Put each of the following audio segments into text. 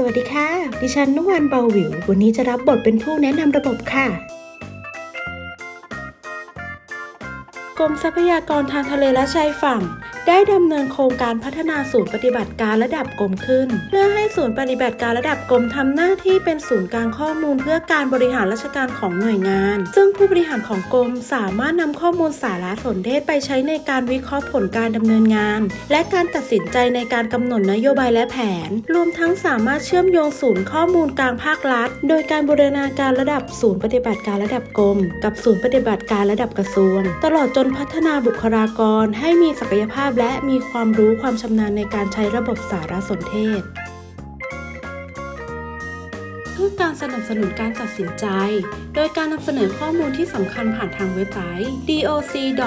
สวัสดีค่ะ ดิฉันนุวันเบาวิว วันนี้จะรับบทเป็นผู้แนะนำระบบค่ะ กรมทรัพยากรทางทะเลและชายฝั่ง ได้ดำเนินโครงการพัฒนาศูนย์ปฏิบัติการระดับกรมขึ้น เพื่อให้ศูนย์ปฏิบัติการระดับกรมทำหน้าที่เป็นศูนย์กลางข้อมูลเพื่อการบริหารราชการของหน่วยงาน ซึ่งผู้บริหารของกรมสามารถนำข้อมูลสารสนเทศไปใช้ในการวิเคราะห์ผลการดำเนินงาน และการตัดสินใจในการกำหนดนโยบายและแผน รวมทั้งสามารถเชื่อมโยงศูนย์ข้อมูลกลางภาครัฐ โดยการบูรณาการระดับศูนย์ปฏิบัติการระดับกรม กับศูนย์ปฏิบัติการระดับกระทรวง ตลอดจนพัฒนาบุคลากรให้มีศักยภาพและมีความรู้ความชำนาญในการใช้ระบบสารสนเทศ เพื่อการสนับสนุนการตัดสินใจ โดยการนำเสนอข้อมูลที่สำคัญผ่านทางเว็บไซต์ doc.dmr.go.th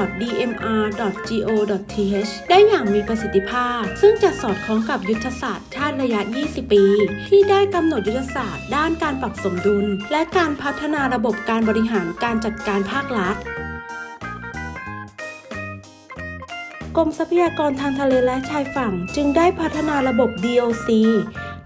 ได้อย่างมีประสิทธิภาพ ซึ่งจะสอดคล้องกับยุทธศาสตร์ชาติระยะ 20 ปี ที่ได้กำหนดยุทธศาสตร์ ด้านการปรับสมดุล และการพัฒนาระบบการบริหารการจัดการภาครัฐ กรมทรัพยากรทางทะเลและชายฝั่งจึงได้พัฒนาระบบ DOC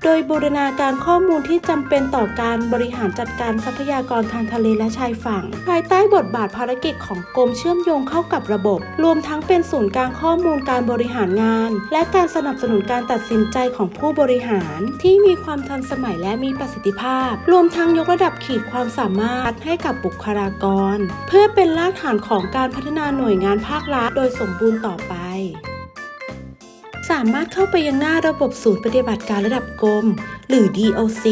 ดยบูรณาการข้อมูลที่จำเป็นต่อการบริหารจัดการทรัพยากรทางทะเลและชายฝั่ง ภายใต้บทบาทภารกิจของกรมเชื่อมโยงเข้ากับระบบ รวมทั้งเป็นศูนย์กลางข้อมูลการบริหารงาน และการสนับสนุนการตัดสินใจของผู้บริหาร ที่มีความทันสมัยและมีประสิทธิภาพ รวมทั้งยกระดับขีดความสามารถให้กับบุคลากร เพื่อเป็นรากฐานของการพัฒนาหน่วยงานภาครัฐโดยสมบูรณ์ต่อไปามารถเข้าไปยังหน้าระบบศูนย์ปฏิบัติการระดับกรม หรือ DOC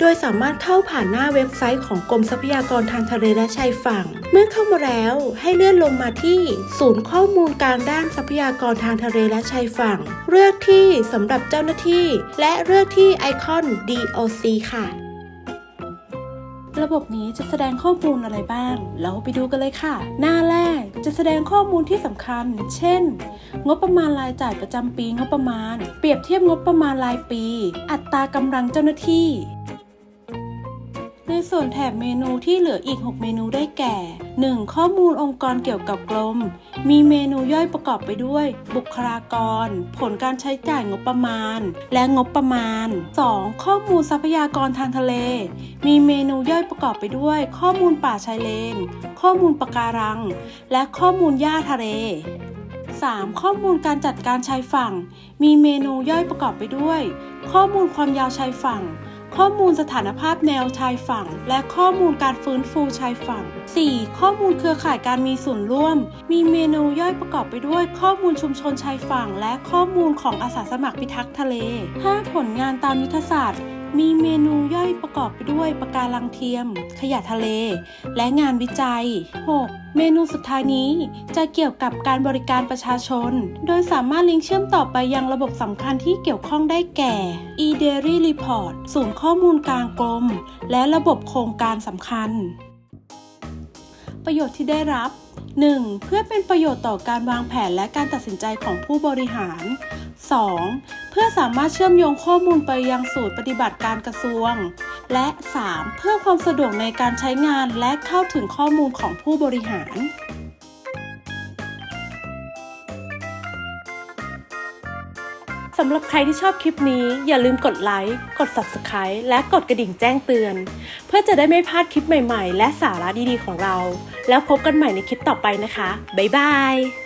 โดยสามารถเข้าผ่านหน้าเว็บไซต์ของกรมทรัพยากรทางทะเลและชายฝั่ง เมื่อเข้ามาแล้วให้เลื่อนลงมาที่ศูนย์ข้อมูลกลางด้านทรัพยากรทางทะเลและชายฝั่ง เลือกที่สำหรับเจ้าหน้าที่ และเลือกที่ไอคอน DOC ค่ะ ระบบนี้จะแสดงข้อมูลอะไรบ้าง เราไปดูกันเลยค่ะ หน้าแรกจะแสดงข้อมูลที่สำคัญ เช่น งบประมาณรายจ่ายประจำปีงบประมาณ เปรียบเทียบงบประมาณรายปี อัตรากำลังเจ้าหน้าที่ ในส่วนแถบเมนูที่เหลืออีก 6 เมนูได้แก่ 1. ข้อมูลองค์กรเกี่ยวกับกรม มีเมนูย่อยประกอบไปด้วย บุคลากร ผลการใช้จ่ายงบประมาณ และงบประมาณ 2. ข้อมูลทรัพยากรทางทะเล มีเมนูย่อยประกอบไปด้วย ข้อมูลป่าชายเลน ข้อมูลปะการัง และข้อมูลหญ้าทะเล 3. ข้อมูลการจัดการชายฝั่ง มีเมนูย่อยประกอบไปด้วย ข้อมูลความยาวชายฝั่ง ข้อมูลสถานภาพแนวชายฝั่ง และข้อมูลการฟื้นฟูชายฝั่ง 4. ข้อมูลเครือข่ายการมีส่วนร่วม มีเมนูย่อยประกอบไปด้วย ข้อมูลชุมชนชายฝั่ง และข้อมูลของอาสาสมัครพิทักษ์ทะเล 5. ผลงานตามยุทธศาสตร์ มีเมนูย่อยประกอบไปด้วยปะการังเทียม ขยะทะเล และงานวิจัย 6. เมนูสุดท้ายนี้จะเกี่ยวกับการบริการประชาชน โดยสามารถลิงก์เชื่อมต่อไปยังระบบสำคัญที่เกี่ยวข้องได้แก่ e-dairy report ศูนย์ข้อมูลกลางกรม และระบบโครงการสำคัญ ประโยชน์ที่ได้รับ 1. เพื่อเป็นประโยชน์ต่อการวางแผนและการตัดสินใจของผู้บริหาร 2. เพื่อสามารถเชื่อมโยงข้อมูลไปยังสูตรปฏิบัติการกระทรวง และ 3. เพื่อความสะดวกในการใช้งานและเข้าถึงข้อมูลของผู้บริหารสำหรับใครที่ชอบคลิปนี้อย่าลืมกดไลค์ กด Subscribe และกดกระดิ่งแจ้งเตือน เพื่อจะได้ไม่พลาดคลิปใหม่ๆ และสาระดีๆของเรา แล้วพบกันใหม่ในคลิปต่อไปนะคะ บ๊ายบาย